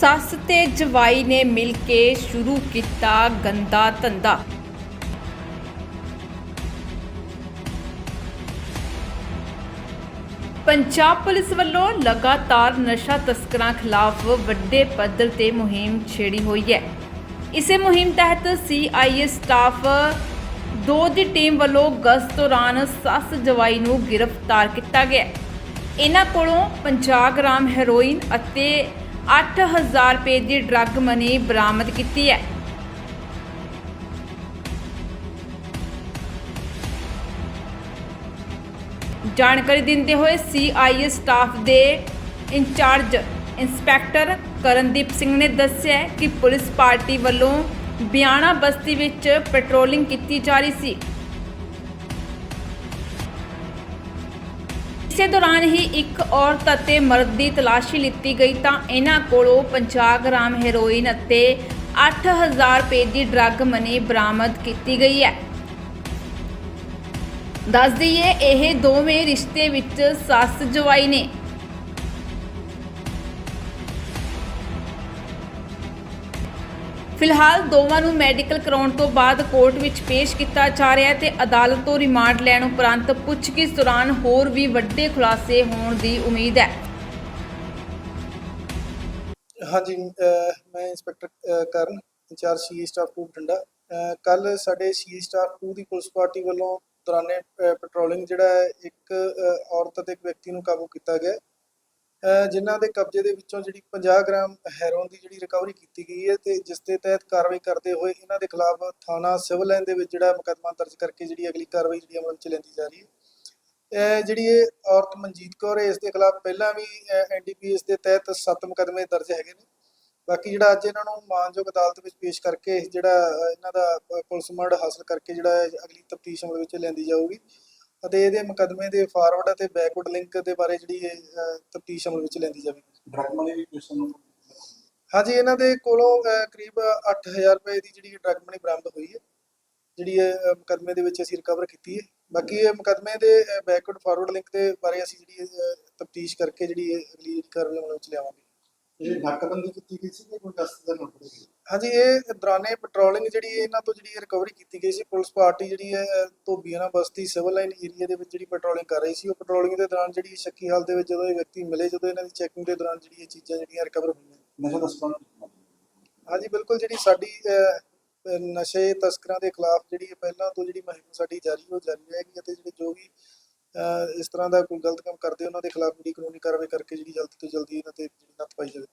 ਸੱਸ ਤੇ ਜਵਾਈ ਨੇ ਮਿਲ ਕੇ ਸ਼ੁਰੂ ਕੀਤਾ ਗੰਦਾ ਧੰਦਾ। ਪੰਜਾਬ ਪੁਲਿਸ ਵੱਲੋਂ ਲਗਾਤਾਰ ਨਸ਼ਾ ਤਸਕਰਾਂ ਖਿਲਾਫ ਵੱਡੇ ਪੱਧਰ ਤੇ ਮੁਹਿੰਮ ਛੇੜੀ ਹੋਈ ਹੈ। ਇਸੇ ਮੁਹਿੰਮ ਤਹਿਤ ਸੀਆਈਏ ਸਟਾਫ ਦੋ ਦੀ ਟੀਮ ਵੱਲੋਂ ਗਸ਼ਤ ਦੌਰਾਨ ਸੱਸ ਜਵਾਈ ਨੂੰ ਗ੍ਰਿਫਤਾਰ ਕੀਤਾ ਗਿਆ। ਇਹਨਾਂ ਕੋਲੋਂ 50 ਗ੍ਰਾਮ ਹੈਰੋਇਨ ਅਤੇ 8000 ਰੁਪਏ ਦੀ ਡਰੱਗ ਮਨੀ ਬਰਾਮਦ ਕੀਤੀ ਹੈ। ਜਾਣਕਾਰੀ ਦਿੰਦੇ ਹੋਏ ਸੀਆਈਏ ਸਟਾਫ ਦੇ ਇੰਚਾਰਜ ਇੰਸਪੈਕਟਰ ਕਰਨਦੀਪ ਸਿੰਘ ਨੇ ਦੱਸਿਆ ਕਿ ਪੁਲਿਸ ਪਾਰਟੀ ਵੱਲੋਂ ਬਿਆਣਾ ਬਸਤੀ ਵਿੱਚ ਪੈਟਰੋਲਿੰਗ ਕੀਤੀ ਜਾ ਰਹੀ ਸੀ। ਇਸੇ ਦੌਰਾਨ ਹੀ ਇੱਕ ਔਰਤ ਅਤੇ ਮਰਦ ਦੀ ਤਲਾਸ਼ੀ ਲਿੱਤੀ ਗਈ ਤਾਂ ਇਹਨਾਂ ਕੋਲੋਂ 50 ਗ੍ਰਾਮ ਹੈਰੋਇਨ ਅਤੇ 8000 ਰੁਪਏ ਦੀ ਡਰੱਗ ਮਨੀ ਬਰਾਮਦ ਕੀਤੀ ਗਈ ਹੈ। ਦੱਸ ਦਈਏ, ਇਹ ਦੋਵੇਂ ਰਿਸ਼ਤੇ ਵਿੱਚ ਸੱਸ ਜਵਾਈ ਨੇ। ਫਿਲਹਾਲ ਦੋਵਾਂ ਨੂੰ ਮੈਡੀਕਲ ਕਰਾਉਣ ਤੋਂ ਬਾਅਦ ਕੋਰਟ ਵਿੱਚ ਪੇਸ਼ ਕੀਤਾ ਜਾ ਰਿਹਾ ਹੈ ਤੇ ਅਦਾਲਤ ਤੋਂ ਰਿਮਾਂਡ ਲੈਣ ਉਪਰੰਤ ਪੁੱਛਗਿੱਛ ਦੌਰਾਨ ਹੋਰ ਵੀ ਵੱਡੇ ਖੁਲਾਸੇ ਹੋਣ ਦੀ ਉਮੀਦ ਹੈ। ਹਾਂਜੀ ਅਹ ਮੈਂ ਇੰਸਪੈਕਟਰ ਅਹ Karan incharge C staff two Bathinda. ਕੱਲ ਸਾਡੇ ਸੀ ਸਟਾਫ ਟੂ ਦੀ ਪੁਲਿਸ ਪਾਰਟੀ ਵੱਲੋਂ ਦੌਰਾਨੇ ਅਹ ਪੈਟਰੋਲਿੰਗ ਜਿਹੜਾ ਹੈ, ਇੱਕ ਅਹ, ਔਰਤ ਅਤੇ ਇੱਕ ਵਿਅਕਤੀ ਨੂੰ ਕਾਬੂ ਕੀਤਾ ਗਿਆ ਹੈ, ਅਹ, ਜਿਨ੍ਹਾਂ ਦੇ ਕਬਜ਼ੇ ਦੇ ਵਿੱਚੋਂ ਜਿਹੜੀ 50 ਗ੍ਰਾਮ ਹੈਰੋਨ ਦੀ ਜਿਹੜੀ ਰਿਕਵਰੀ ਕੀਤੀ ਗਈ ਹੈ ਤੇ ਜਿਸ ਦੇ ਤਹਿਤ ਕਾਰਵਾਈ ਕਰਦੇ ਹੋਏ ਇਹਨਾਂ ਦੇ ਖਿਲਾਫ ਥਾਣਾ ਸਿਵਲ ਲਾਈਨ ਦੇ ਵਿੱਚ ਜਿਹੜਾ ਮੁਕੱਦਮਾ ਦਰਜ ਕਰਕੇ ਜਿਹੜੀ ਅਗਲੀ ਕਾਰਵਾਈ ਜਿਹੜੀ ਅਮਲ ਚ ਲੈਂਦੀ ਜਾ ਰਹੀ ਹੈ। ਜਿਹੜੀ ਇਹ ਔਰਤ ਮਨਜੀਤ ਕੌਰ ਹੈ, ਇਸ ਦੇ ਖਿਲਾਫ ਪਹਿਲਾਂ ਵੀ ਐਨਡੀਪੀਐਸ ਦੇ ਤਹਿਤ 7 ਮੁਕੱਦਮੇ ਦਰਜ ਹੈਗੇ ਨੇ। ਬਾਕੀ ਜਿਹੜਾ ਅੱਜ ਇਹਨਾਂ ਨੂੰ ਮਾਨਯੋਗ ਅਦਾਲਤ ਵਿੱਚ ਪੇਸ਼ ਕਰਕੇ ਜਿਹੜਾ ਇਹਨਾਂ ਦਾ ਪੁਲਿਸ ਮਾਰਡ ਹਾਸਲ ਕਰਕੇ ਜਿਹੜਾ ਅਗਲੀ ਤਫਤੀਸ਼ ਅਮਲ ਵਿੱਚ ਲੈਂਦੀ ਜਾਊਗੀ। ਅਤੇ ਇਹਦੇ ਮੁਕੱਦਮੇ ਦੇ ਫਾਰਵਰਡ ਅਤੇ ਬੈਕਵਰਡ ਲਿੰਕ ਦੇ ਬਾਰੇ ਜਿਹੜੀ ਤਫਤੀਸ਼ ਅਮਲ ਵਿੱਚ ਲੈਂਦੀ ਜਾਵੇਗੀ। ਡਰਗ ਮਨੀ ਵੀ ਕੁਐਸਚਨ ਨੂੰ ਹਾਂਜੀ ਇਹਨਾਂ ਦੇ ਕੋਲੋਂ ਕਰੀਬ 8000 ਰੁਪਏ ਦੀ ਜਿਹੜੀ ਡਰਗ ਮਨੀ ਬਰਾਮਦ ਹੋਈ ਹੈ ਜਿਹੜੀ ਇਹ ਮੁਕੱਦਮੇ ਦੇ ਵਿੱਚ ਅਸੀਂ ਰਿਕਵਰ ਕੀਤੀ ਹੈ। ਬਾਕੀ ਇਹ ਮੁਕੱਦਮੇ ਦੇ ਬੈਕਵਰਡ ਫਾਰਵਰਡ ਲਿੰਕ ਦੇ ਬਾਰੇ ਅਸੀਂ ਜਿਹੜੀ ਤਫਤੀਸ਼ ਕਰਕੇ ਜਿਹੜੀ ਅਗਲੀ ਕਾਰਵਾਈ ਅਮਲ ਵਿੱਚ ਲਿਆਵਾਂਗੇ। ਇਹ ਨਾਕਾਬੰਦੀ ਕੀਤੀ ਗਈ ਸੀ ਕਿ ਕੋਈ ਦਸਤ ਦਾ ਨੋਟ ਹੋਈ ਹਾਂਜੀ ਇਹ ਦੌਰਾਨੇ ਪੈਟਰੋਲਿੰਗ ਜਿਹੜੀ ਹੈ, ਇਹਨਾਂ ਤੋਂ ਜਿਹੜੀ ਰਿਕਵਰੀ ਕੀਤੀ ਗਈ ਸੀ। ਪੁਲਿਸ ਪਾਰਟੀ ਜਿਹੜੀ ਹੈ ਅਹ, Dhobiana Basti civil line area ਦੇ ਵਿੱਚ ਜਿਹੜੀ ਪੈਟਰੋਲਿੰਗ ਕਰ ਰਹੀ ਸੀ ਉਹ ਪੈਟਰੋਲਿੰਗ ਦੇ ਦੌਰਾਨ ਜਿਹੜੀ ਸ਼ੱਕੀ ਹਾਲਤ ਦੇ ਵਿੱਚ ਜਦੋਂ ਇਹ ਵਿਅਕਤੀ ਮਿਲੇ ਜਦੋਂ ਇਹਨਾਂ ਦੀ ਚੈਕਿੰਗ ਦੇ ਦੌਰਾਨ ਜਿਹੜੀ ਇਹ ਚੀਜ਼ਾਂ ਜਿਹੜੀਆਂ ਰਿਕਵਰ ਹੋਈਆਂ। ਨਸ਼ਾ ਦਸਤਾਂ ਹਾਂਜੀ ਬਿਲਕੁਲ ਜਿਹੜੀ ਸਾਡੀ ਨਸ਼ੇ ਤਸਕਰਾਂ ਦੇ ਖਿਲਾਫ ਜਿਹੜੀ ਪਹਿਲਾਂ ਤੋਂ ਜਿਹੜੀ ਮੁਹਿੰਮ ਸਾਡੀ ਜਾਰੀ ਹੋ ਜਾਰੀ ਰਹੇਗੀ ਅਤੇ ਜਿਹੜੇ ਜੋ ਵੀ ਇਸ ਤਰ੍ਹਾਂ ਦਾ ਕੋਈ ਗਲਤ ਕੰਮ ਕਰਦੇ, ਉਹਨਾਂ ਦੇ ਖਿਲਾਫ ਜਿਹੜੀ ਕਾਨੂੰਨੀ ਕਾਰਵਾਈ ਕਰਕੇ ਜਿਹੜੀ ਜਲਦੀ ਤੋਂ ਜਲਦੀ ਇਹਨਾਂ ਤੇ ਜਿਹੜੀ ਨੱਥ ਪਾਈ ਜਾਵੇ।